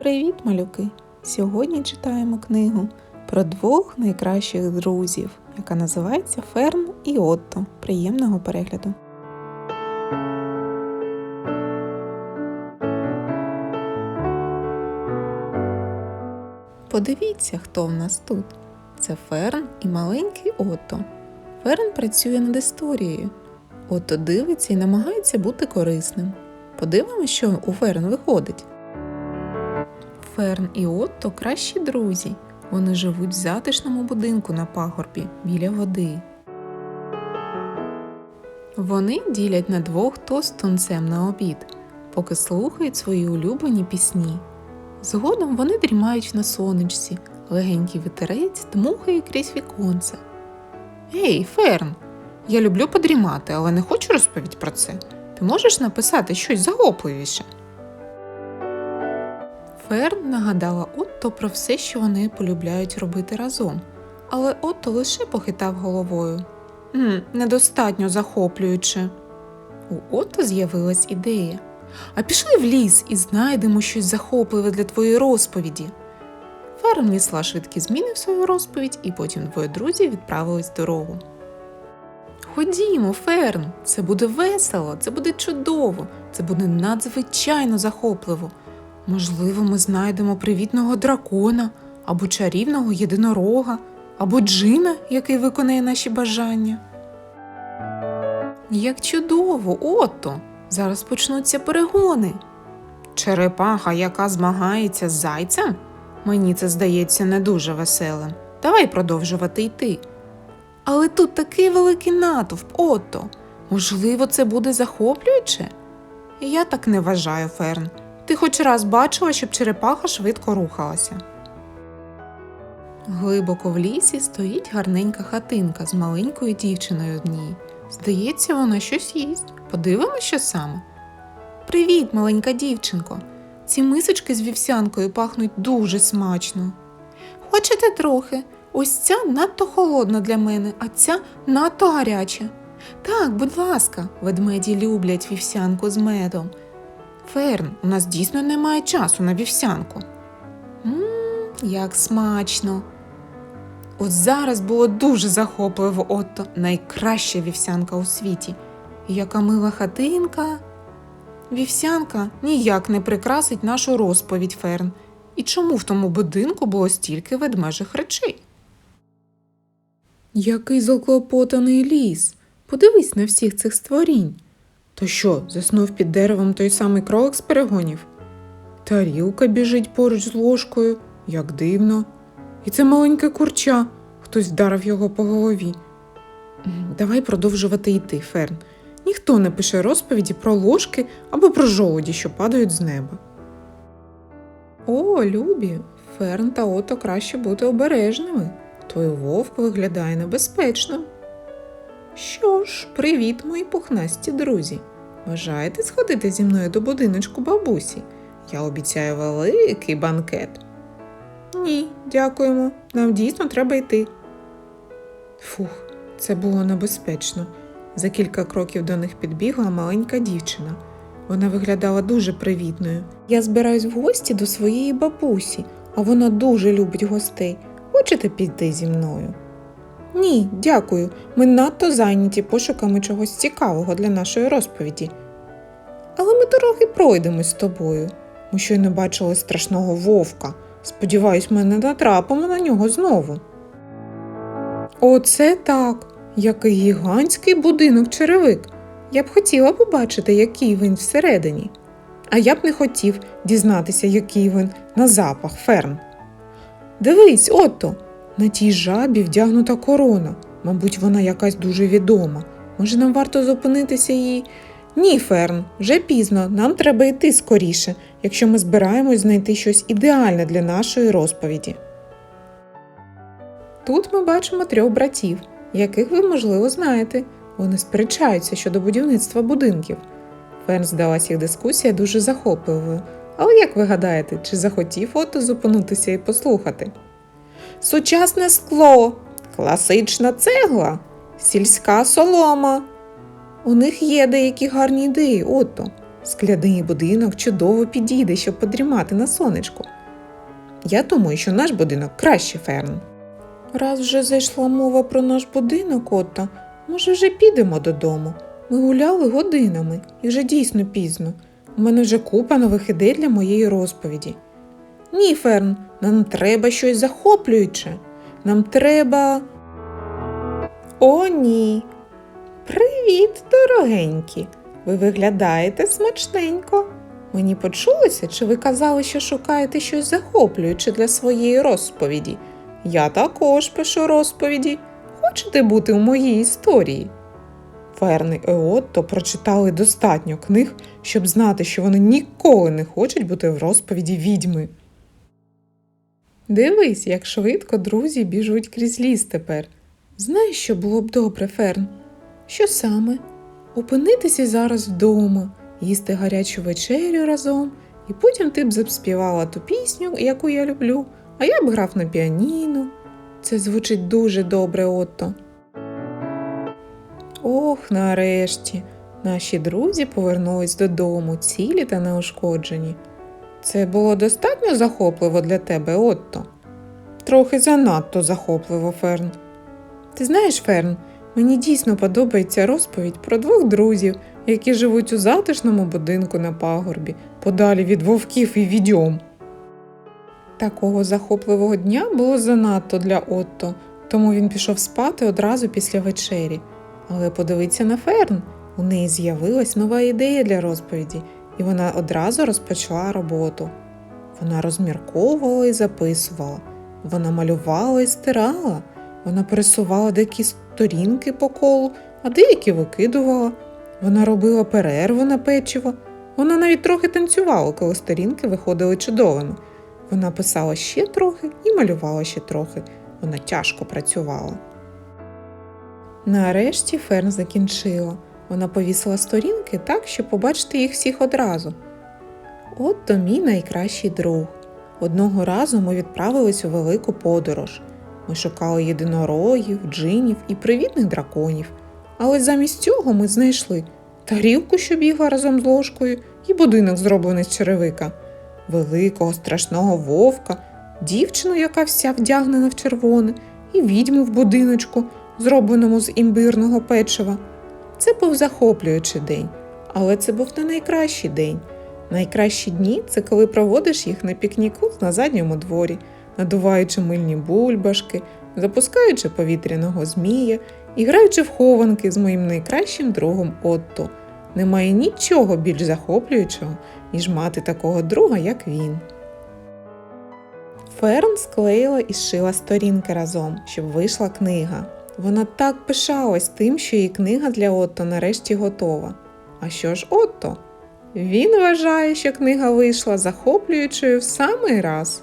Привіт, малюки! Сьогодні читаємо книгу про двох найкращих друзів, яка називається Ферн і Отто. Приємного перегляду. Подивіться, хто в нас тут. Це Ферн і маленький Отто. Ферн працює над історією. Отто дивиться і намагається бути корисним. Подивимося, що у Ферн виходить. Ферн і Отто кращі друзі. Вони живуть в затишному будинку на пагорбі біля води. Вони ділять на двох тост тунцем на обід, поки слухають свої улюблені пісні. Згодом вони дрімають на сонечці, легенький вітерець дмухає крізь віконце. Ей, Ферн, я люблю подрімати, але не хочу розповідь про це. Ти можеш написати щось захопливіше? Ферн нагадала Отто про все, що вони полюбляють робити разом, але Отто лише похитав головою. «М, недостатньо захоплююче. У Отто з'явилась ідея. А пішли в ліс і знайдемо щось захопливе для твоєї розповіді. Ферн внесла швидкі зміни в свою розповідь, і потім двоє друзів відправились дорогу. Ходімо, Ферн, це буде весело, це буде чудово, це буде надзвичайно захопливо. Можливо, ми знайдемо привітного дракона, або чарівного єдинорога, або джина, який виконає наші бажання. Як чудово, Отто! Зараз почнуться перегони. Черепаха, яка змагається з зайцем? Мені це здається не дуже веселим. Давай продовжувати йти. Але тут такий великий натовп, Отто. Можливо, це буде захоплююче? Я так не вважаю, Ферн. Ти хоч раз бачила, щоб черепаха швидко рухалася. Глибоко в лісі стоїть гарненька хатинка з маленькою дівчиною в ній. Здається, вона щось їсть. Подивимося, що саме. Привіт, маленька дівчинко. Ці мисочки з вівсянкою пахнуть дуже смачно. Хочете трохи? Ось ця надто холодна для мене, а ця надто гаряча. Так, будь ласка, ведмеді люблять вівсянку з медом. Ферн, у нас дійсно немає часу на вівсянку. Мм, як смачно. От зараз було дуже захопливо, Отто, найкраща вівсянка у світі. Яка мила хатинка. Вівсянка ніяк не прикрасить нашу розповідь, Ферн. І чому в тому будинку було стільки ведмежих речей? Який заклопотаний ліс. Подивись на всіх цих створінь. То що, заснув під деревом той самий кролик з перегонів? Тарілка біжить поруч з ложкою, як дивно. І це маленьке курча, хтось вдарив його по голові. Давай продовжувати йти, Ферн. Ніхто не пише розповіді про ложки або про жолуді, що падають з неба. О, Любі, Ферн та Ото краще бути обережними. Той вовк виглядає небезпечним. Що ж, привіт, мої пухнасті друзі. Бажаєте сходити зі мною до будиночку бабусі? Я обіцяю великий банкет. Ні, дякуємо. Нам дійсно треба йти. Фух, це було небезпечно. За кілька кроків до них підбігла маленька дівчина. Вона виглядала дуже привітною. Я збираюсь в гості до своєї бабусі, а вона дуже любить гостей. Хочете піти зі мною? Ні, дякую. Ми надто зайняті пошуками чогось цікавого для нашої розповіді. Але ми трохи пройдемось з тобою. Ми щойно бачили страшного вовка. Сподіваюсь, ми не натрапимо на нього знову. Оце так. Який гігантський будинок черевик. Я б хотіла побачити, який він всередині. А я б не хотів дізнатися, який він на запах ферм. Дивись, Отто, на тій жабі вдягнута корона. Мабуть, вона якась дуже відома. Може, нам варто зупинитися і. Ні, Ферн, вже пізно, нам треба йти скоріше, якщо ми збираємось знайти щось ідеальне для нашої розповіді. Тут ми бачимо трьох братів, яких ви, можливо, знаєте. Вони сперечаються щодо будівництва будинків. Ферн здалась їх дискусія дуже захопливою. Але як ви гадаєте, чи захотів Отто зупинитися і послухати? Сучасне скло, класична цегла, сільська солома. У них є деякі гарні ідеї, Отто. Скляний будинок чудово підійде, щоб подрімати на сонечку. Я думаю, що наш будинок краще ферн. Раз вже зайшла мова про наш будинок, Отто, може вже підемо додому. Ми гуляли годинами і вже дійсно пізно. У мене вже купа нових ідей для моєї розповіді. Ні, Ферн, нам треба щось захоплююче. Нам треба. О, ні. Привіт, дорогенькі. Ви виглядаєте смачненько. Мені почулося, чи ви казали, що шукаєте щось захоплююче для своєї розповіді? Я також пишу розповіді. Хочете бути у моїй історії? Ферн і Еотто прочитали достатньо книг, щоб знати, що вони ніколи не хочуть бути в розповіді відьми. Дивись, як швидко друзі біжуть крізь ліс тепер. Знаєш, що було б добре, Ферн? Що саме? Опинитися зараз вдома, їсти гарячу вечерю разом, і потім ти б заспівала ту пісню, яку я люблю, а я б грав на піаніно. Це звучить дуже добре, Отто. Ох, нарешті. Наші друзі повернулись додому, цілі та неушкоджені. Це було достатньо захопливо для тебе, Отто? Трохи занадто захопливо, Ферн. Ти знаєш, Ферн, мені дійсно подобається розповідь про двох друзів, які живуть у затишному будинку на пагорбі, подалі від вовків і відьом. Такого захопливого дня було занадто для Отто, тому він пішов спати одразу після вечері. Але подивиться на Ферн. У неї з'явилась нова ідея для розповіді, і вона одразу розпочала роботу. Вона розмірковувала і записувала, вона малювала і стирала, вона пересувала деякі сторінки по колу, а деякі викидувала. Вона робила перерву на печиво. Вона навіть трохи танцювала, коли сторінки виходили чудовими. Вона писала ще трохи і малювала ще трохи. Вона тяжко працювала. Нарешті Ферн закінчила. Вона повісила сторінки так, щоб побачити їх всіх одразу. От то мій найкращий друг. Одного разу ми відправились у велику подорож. Ми шукали єдинорогів, джинів і привітних драконів. Але замість цього ми знайшли тарілку, що бігла разом з ложкою, і будинок, зроблений з черевика, великого страшного вовка, дівчину, яка вся вдягнена в червоне, і відьму в будиночку, зробленому з імбирного печива. Це був захоплюючий день, але це був не найкращий день. Найкращі дні це коли проводиш їх на пікніку на задньому дворі, надуваючи мильні бульбашки, запускаючи повітряного змія і граючи в хованки з моїм найкращим другом Отто. Немає нічого більш захоплюючого, ніж мати такого друга, як він. Ферн склеїла і зшила сторінки разом, щоб вийшла книга. Вона так пишалась тим, що її книга для Отто нарешті готова. А що ж Отто? Він вважає, що книга вийшла захоплюючою в самий раз.